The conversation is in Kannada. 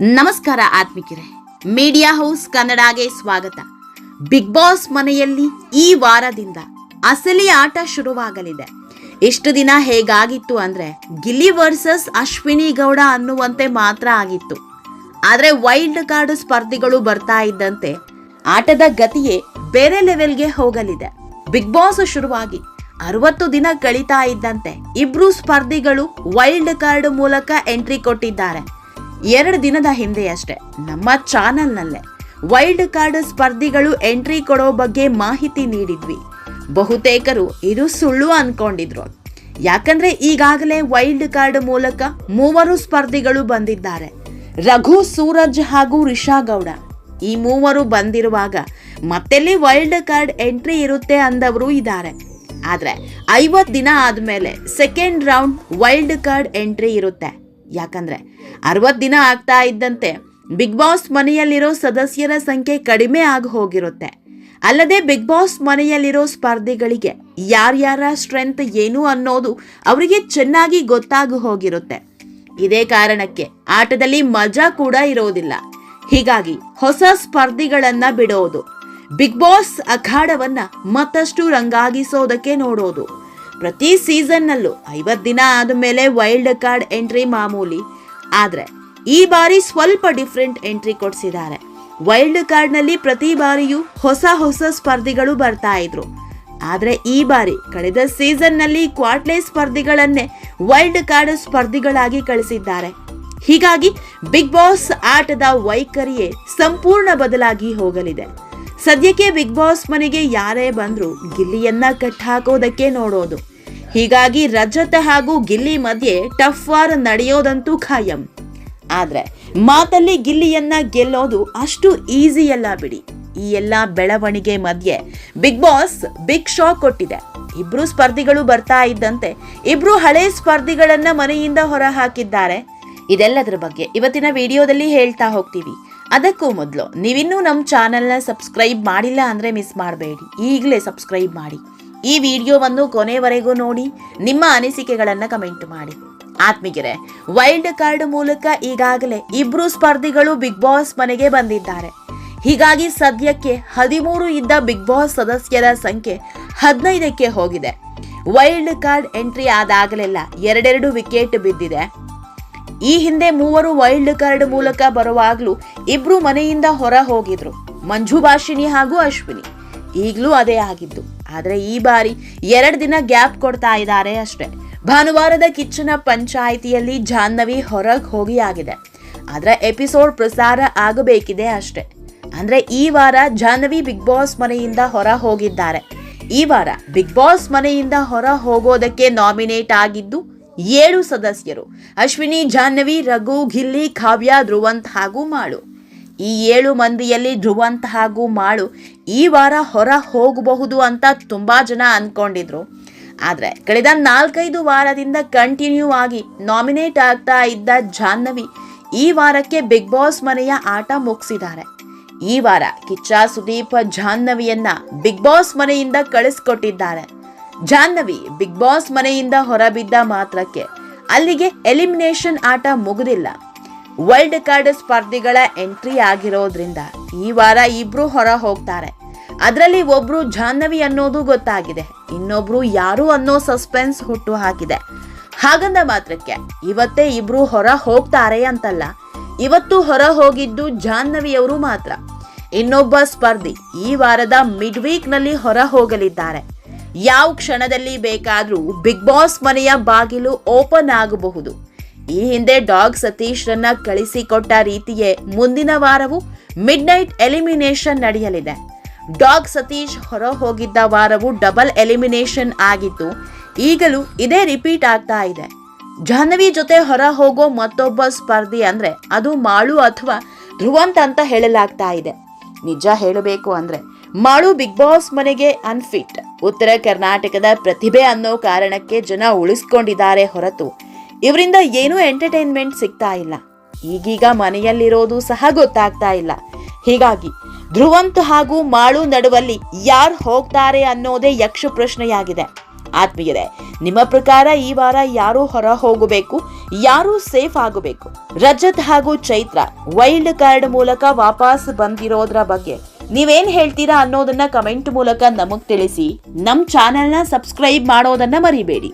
ನಮಸ್ಕಾರ ಆತ್ಮಿಕರೇ. ಮೀಡಿಯಾ ಹೌಸ್ ಕನ್ನಡಗೆ ಸ್ವಾಗತ. ಬಿಗ್ ಬಾಸ್ ಮನೆಯಲ್ಲಿ ಈ ವಾರದಿಂದ ಅಸಲಿ ಆಟ ಶುರುವಾಗಲಿದೆ. ಇಷ್ಟು ದಿನ ಹೇಗಾಗಿತ್ತು ಅಂದ್ರೆ ಗಿಲ್ಲಿ ವರ್ಸಸ್ ಅಶ್ವಿನಿ ಗೌಡ ಅನ್ನುವಂತೆ ಮಾತ್ರ ಆಗಿತ್ತು. ಆದರೆ ವೈಲ್ಡ್ ಕಾರ್ಡ್ ಸ್ಪರ್ಧಿಗಳು ಬರ್ತಾ ಇದ್ದಂತೆ ಆಟದ ಗತಿಯೇ ಬೇರೆ ಲೆವೆಲ್ಗೆ ಹೋಗಲಿದೆ. ಬಿಗ್ ಬಾಸ್ ಶುರುವಾಗಿ ಅರವತ್ತು ದಿನ ಕಳೀತಾ ಇದ್ದಂತೆ ಇಬ್ರು ಸ್ಪರ್ಧಿಗಳು ವೈಲ್ಡ್ ಕಾರ್ಡ್ ಮೂಲಕ ಎಂಟ್ರಿ ಕೊಟ್ಟಿದ್ದಾರೆ. ಎರಡು ದಿನದ ಹಿಂದೆಯಷ್ಟೇ. ನಮ್ಮ ಚಾನೆಲ್ನಲ್ಲೇ ವೈಲ್ಡ್ ಕಾರ್ಡ್ ಸ್ಪರ್ಧಿಗಳು ಎಂಟ್ರಿ ಕೊಡೋ ಬಗ್ಗೆ ಮಾಹಿತಿ ನೀಡಿದ್ವಿ. ಬಹುತೇಕರು ಇದು ಸುಳ್ಳು ಅನ್ಕೊಂಡಿದ್ರು. ಯಾಕಂದ್ರೆ ಈಗಾಗಲೇ ವೈಲ್ಡ್ ಕಾರ್ಡ್ ಮೂಲಕ ಮೂವರು ಸ್ಪರ್ಧಿಗಳು ಬಂದಿದ್ದಾರೆ. ರಘು, ಸೂರಜ್ ಹಾಗೂ ರಿಷಾ ಗೌಡ. ಈ ಮೂವರು ಬಂದಿರುವಾಗ ಮತ್ತೆಲ್ಲಿ ವೈಲ್ಡ್ ಕಾರ್ಡ್ ಎಂಟ್ರಿ ಇರುತ್ತೆ ಅಂದವರು ಇದ್ದಾರೆ. ಆದರೆ ಐವತ್ತು ದಿನ ಆದಮೇಲೆ second round wild card entry ಇರುತ್ತೆ. ಯಾಕಂದ್ರೆ ಅರವತ್ತು ದಿನ ಆಗ್ತಾ ಇದ್ದಂತೆ ಬಿಗ್ ಬಾಸ್ ಮನೆಯಲ್ಲಿರೋ ಸದಸ್ಯರ ಸಂಖ್ಯೆ ಕಡಿಮೆ ಆಗಿ ಹೋಗಿರುತ್ತೆ. ಅಲ್ಲದೆ ಬಿಗ್ ಬಾಸ್ ಮನೆಯಲ್ಲಿರೋ ಸ್ಪರ್ಧಿಗಳಿಗೆ ಯಾರ್ಯಾರ ಸ್ಟ್ರೆಂತ್ ಏನು ಅನ್ನೋದು ಅವರಿಗೆ ಚೆನ್ನಾಗಿ ಗೊತ್ತಾಗಿ ಹೋಗಿರುತ್ತೆ. ಇದೇ ಕಾರಣಕ್ಕೆ ಆಟದಲ್ಲಿ ಮಜಾ ಕೂಡ ಇರೋದಿಲ್ಲ. ಹೀಗಾಗಿ ಹೊಸ ಸ್ಪರ್ಧಿಗಳನ್ನ ಬಿಡೋದು. ಬಿಗ್ ಬಾಸ್ ಅಖಾಡವನ್ನ ಮತ್ತಷ್ಟು ರಂಗಾಗಿಸೋದಕ್ಕೆ ನೋಡೋದು. ಪ್ರತಿ ಸೀಸನ್ನಲ್ಲೂ ಐವತ್ತು ದಿನ ಆದಮೇಲೆ ವೈಲ್ಡ್ ಕಾರ್ಡ್ ಎಂಟ್ರಿ ಮಾಮೂಲಿ. ಆದರೆ ಈ ಬಾರಿ ಸ್ವಲ್ಪ ಡಿಫ್ರೆಂಟ್ ಎಂಟ್ರಿ ಕೊಡಿಸಿದ್ದಾರೆ. ವೈಲ್ಡ್ ಕಾರ್ಡ್ನಲ್ಲಿ ಪ್ರತಿ ಬಾರಿಯೂ ಹೊಸ ಹೊಸ ಸ್ಪರ್ಧಿಗಳು ಬರ್ತಾ ಇದ್ರು. ಆದರೆ ಈ ಬಾರಿ ಕಳೆದ ಸೀಸನ್ನಲ್ಲಿ ಕ್ವಾಟ್ಲೆ ಸ್ಪರ್ಧಿಗಳನ್ನೇ ವೈಲ್ಡ್ ಕಾರ್ಡ್ ಸ್ಪರ್ಧಿಗಳಾಗಿ ಕಳಿಸಿದ್ದಾರೆ. ಹೀಗಾಗಿ ಬಿಗ್ ಬಾಸ್ ಆಟದ ವೈಖರಿಯೇ ಸಂಪೂರ್ಣ ಬದಲಾಗಿ ಹೋಗಲಿದೆ. ಸದ್ಯಕ್ಕೆ ಬಿಗ್ ಬಾಸ್ ಮನೆಗೆ ಯಾರೇ ಬಂದ್ರು ಗಿಲ್ಲಿಯನ್ನ ಕಟ್ಟಾಕೋದಕ್ಕೆ ನೋಡೋದು. ಹೀಗಾಗಿ ರಜತ ಹಾಗೂ ಗಿಲ್ಲಿ ಮಧ್ಯೆ ಟಫ್ ವಾರ್ ನಡೆಯೋದಂತೂ ಖಾಯಂ. ಆದ್ರೆ ಮಾತಲ್ಲಿ ಗಿಲ್ಲಿಯನ್ನ ಗೆಲ್ಲೋದು ಅಷ್ಟು ಈಸಿ ಅಲ್ಲ ಬಿಡಿ. ಈ ಎಲ್ಲ ಬೆಳವಣಿಗೆ ಮಧ್ಯೆ ಬಿಗ್ ಬಾಸ್ ಬಿಗ್ ಶಾಕ್ ಕೊಟ್ಟಿದೆ. ಇಬ್ರು ಸ್ಪರ್ಧಿಗಳು ಬರ್ತಾ ಇದ್ದಂತೆ ಇಬ್ರು ಹಳೆ ಸ್ಪರ್ಧಿಗಳನ್ನ ಮನೆಯಿಂದ ಹೊರ ಹಾಕಿದ್ದಾರೆ ಇದೆಲ್ಲದರ ಬಗ್ಗೆ ಇವತ್ತಿನ ವಿಡಿಯೋದಲ್ಲಿ ಹೇಳ್ತಾ ಹೋಗ್ತೀವಿ. ಅದಕ್ಕೂ ಮೊದಲು, ನೀವಿನ್ನೂ ನಮ್ಮ ಚಾನಲ್ನ ಸಬ್ಸ್ಕ್ರೈಬ್ ಮಾಡಿಲ್ಲ ಅಂದರೆ ಮಿಸ್ ಮಾಡಬೇಡಿ. ಈಗಲೇ ಸಬ್ಸ್ಕ್ರೈಬ್ ಮಾಡಿ. ಈ ವಿಡಿಯೋವನ್ನು ಕೊನೆವರೆಗೂ ನೋಡಿ, ನಿಮ್ಮ ಅನಿಸಿಕೆಗಳನ್ನು ಕಮೆಂಟ್ ಮಾಡಿ. ಆತ್ಮಿಗಿರೆ ವೈಲ್ಡ್ ಕಾರ್ಡ್ ಮೂಲಕ ಈಗಾಗಲೇ ಇಬ್ರು ಸ್ಪರ್ಧಿಗಳು ಬಿಗ್ ಬಾಸ್ ಮನೆಗೆ ಬಂದಿದ್ದಾರೆ. ಹೀಗಾಗಿ ಸದ್ಯಕ್ಕೆ ಹದಿಮೂರು ಇದ್ದ ಬಿಗ್ ಬಾಸ್ ಸದಸ್ಯರ ಸಂಖ್ಯೆ ಹದಿನೈದಕ್ಕೆ ಹೋಗಿದೆ. ವೈಲ್ಡ್ ಕಾರ್ಡ್ ಎಂಟ್ರಿ ಆದಾಗಲೆಲ್ಲ ಎರಡೆರಡು ವಿಕೆಟ್ ಬಿದ್ದಿದೆ. ಈ ಹಿಂದೆ ಮೂವರು ವೈಲ್ಡ್ ಕಾರ್ಡ್ ಮೂಲಕ ಬರುವಾಗಲೂ ಇಬ್ರು ಮನೆಯಿಂದ ಹೊರ ಹೋಗಿದ್ರು, ಮಂಜು ಭಾಷಿಣಿ ಹಾಗೂ ಅಶ್ವಿನಿ. ಈಗಲೂ ಅದೇ ಆಗಿದ್ದು, ಆದರೆ ಈ ಬಾರಿ ಎರಡು ದಿನ ಗ್ಯಾಪ್ ಕೊಡ್ತಾ ಇದ್ದಾರೆ ಅಷ್ಟೇ. ಭಾನುವಾರದ ಕಿಚ್ಚನ ಪಂಚಾಯಿತಿಯಲ್ಲಿ ಜಾಹ್ನವಿ ಹೊರಗೆ ಹೋಗಿ ಆಗಿದೆ ಆದ್ರೆ ಎಪಿಸೋಡ್ ಪ್ರಸಾರ ಆಗಬೇಕಿದೆ ಅಷ್ಟೇ. ಅಂದ್ರೆ ಈ ವಾರ ಜಾಹ್ನವಿ ಬಿಗ್ ಬಾಸ್ ಮನೆಯಿಂದ ಹೊರ ಹೋಗಿದ್ದಾರೆ. ಈ ವಾರ ಬಿಗ್ ಬಾಸ್ ಮನೆಯಿಂದ ಹೊರ ಹೋಗೋದಕ್ಕೆ ನಾಮಿನೇಟ್ ಆಗಿದ್ದು ಏಳು ಸದಸ್ಯರು, ಅಶ್ವಿನಿ, ಜಾಹ್ನವಿ, ರಘು, ಗಿಲ್ಲಿ, ಕಾವ್ಯ, ಧ್ರುವಂತ್ ಹಾಗೂ ಮಾಳು. ಈ ಏಳು ಮಂದಿಯಲ್ಲಿ ಧ್ರುವಂತ್ ಹಾಗೂ ಮಾಳು ಈ ವಾರ ಹೊರ ಹೋಗಬಹುದು ಅಂತ ತುಂಬಾ ಜನ ಅನ್ಕೊಂಡಿದ್ರು. ಆದರೆ ಕಳೆದ ನಾಲ್ಕೈದು ವಾರದಿಂದ ಕಂಟಿನ್ಯೂ ಆಗಿ ನಾಮಿನೇಟ್ ಆಗ್ತಾ ಇದ್ದ ಜಾಹ್ನವಿ ಈ ವಾರಕ್ಕೆ ಬಿಗ್ ಬಾಸ್ ಮನೆಯ ಆಟ ಮುಗಿಸಿದ್ದಾರೆ. ಈ ವಾರ ಕಿಚ್ಚ ಸುದೀಪ್ ಜಾಹ್ನವಿಯನ್ನ ಬಿಗ್ ಬಾಸ್ ಮನೆಯಿಂದ ಕಳಿಸ್ಕೊಟ್ಟಿದ್ದಾರೆ. ಜಾಹ್ನವಿ ಬಿಗ್ ಬಾಸ್ ಮನೆಯಿಂದ ಹೊರಬಿದ್ದ ಮಾತ್ರಕ್ಕೆ ಅಲ್ಲಿಗೆ ಎಲಿಮಿನೇಷನ್ ಆಟ ಮುಗುದಿಲ್ಲ. ವರ್ಲ್ಡ್ ಕಾರ್ಡ್ ಸ್ಪರ್ಧಿಗಳ ಎಂಟ್ರಿ ಆಗಿರೋದ್ರಿಂದ ಈ ವಾರ ಇಬ್ರು ಹೊರ ಹೋಗ್ತಾರೆ. ಅದರಲ್ಲಿ ಒಬ್ರು ಜಾಹ್ನವಿ ಅನ್ನೋದು ಗೊತ್ತಾಗಿದೆ, ಇನ್ನೊಬ್ರು ಯಾರು ಅನ್ನೋ ಸಸ್ಪೆನ್ಸ್ ಹುಟ್ಟು ಹಾಕಿದೆ ಹಾಗಂದ ಮಾತ್ರಕ್ಕೆ ಇವತ್ತೇ ಇಬ್ರು ಹೊರ ಹೋಗ್ತಾರೆ ಅಂತಲ್ಲ, ಇವತ್ತು ಹೊರ ಹೋಗಿದ್ದು ಜಾಹ್ನವಿಯವರು ಮಾತ್ರ. ಇನ್ನೊಬ್ಬ ಸ್ಪರ್ಧಿ ಈ ವಾರದ ಮಿಡ್ ವೀಕ್ನಲ್ಲಿ ಹೊರ ಹೋಗಲಿದ್ದಾರೆ. ಯಾವ ಕ್ಷಣದಲ್ಲಿ ಬೇಕಾದರೂ ಬಿಗ್ ಬಾಸ್ ಮನೆಯ ಬಾಗಿಲು ಓಪನ್ ಆಗಬಹುದು. ಈ ಹಿಂದೆ ಡಾಗ್ ಸತೀಶ್ರನ್ನ ಕಳಿಸಿಕೊಟ್ಟ ರೀತಿಯೇ ಮುಂದಿನ ವಾರವೂ ಮಿಡ್ ನೈಟ್ ಎಲಿಮಿನೇಷನ್ ನಡೆಯಲಿದೆ. ಡಾಗ್ ಸತೀಶ್ ಹೊರ ಹೋಗಿದ್ದ ವಾರವು ಡಬಲ್ ಎಲಿಮಿನೇಷನ್ ಆಗಿತ್ತು ಈಗಲೂ ಇದೇ ರಿಪೀಟ್ ಆಗ್ತಾ ಇದೆ. ಜಾಹ್ನವಿ ಜೊತೆ ಹೊರ ಹೋಗೋ ಮತ್ತೊಬ್ಬ ಸ್ಪರ್ಧಿ ಅಂದ್ರೆ ಅದು ಮಾಳು ಅಥವಾ ಧ್ರುವಂತ್ ಅಂತ ಹೇಳಲಾಗ್ತಾ ಇದೆ. ನಿಜ ಹೇಳಬೇಕು ಅಂದ್ರೆ ಮಾಳು ಬಿಗ್ ಬಾಸ್ ಮನೆಗೆ ಅನ್ಫಿಟ್ ಉತ್ತರ ಕರ್ನಾಟಕದ ಪ್ರತಿಭೆ ಅನ್ನೋ ಕಾರಣಕ್ಕೆ ಜನ ಉಳಿಸ್ಕೊಂಡಿದ್ದಾರೆ ಹೊರತು ಇವರಿಂದ ಏನೂ ಎಂಟರ್ಟೈನ್ಮೆಂಟ್ ಸಿಗ್ತಾ ಇಲ್ಲ. ಈಗೀಗ ಮನೆಯಲ್ಲಿರೋದು ಸಹ ಗೊತ್ತಾಗ್ತಾ ಇಲ್ಲ. ಹೀಗಾಗಿ ಧ್ರುವಂತ್ ಹಾಗೂ ಮಾಳು ನಡುವಲ್ಲಿ ಯಾರು ಹೋಗ್ತಾರೆ ಅನ್ನೋದೇ ಯಕ್ಷ ಪ್ರಶ್ನೆಯಾಗಿದೆ. ಆತ್ಮೀಯರೇ, ನಿಮ್ಮ ಪ್ರಕಾರ ಈ ವಾರ ಯಾರು ಹೊರ ಹೋಗಬೇಕು? ಯಾರು ಸೇಫ್ ಆಗಬೇಕು? ರಜತ್ ಹಾಗೂ ಚೈತ್ರ ವೈಲ್ಡ್ ಕಾರ್ಡ್ ಮೂಲಕ ವಾಪಸ್ ಬಂದಿರೋದ್ರ ಬಗ್ಗೆ ನೀವೇನ್ ಹೇಳ್ತೀರಾ ಅನ್ನೋದನ್ನ ಕಮೆಂಟ್ ಮೂಲಕ ನಮಗ್ ತಿಳಿಸಿ. ನಮ್ ಚಾನೆಲ್ನ ಸಬ್ಸ್ಕ್ರೈಬ್ ಮಾಡೋದನ್ನ ಮರಿಬೇಡಿ.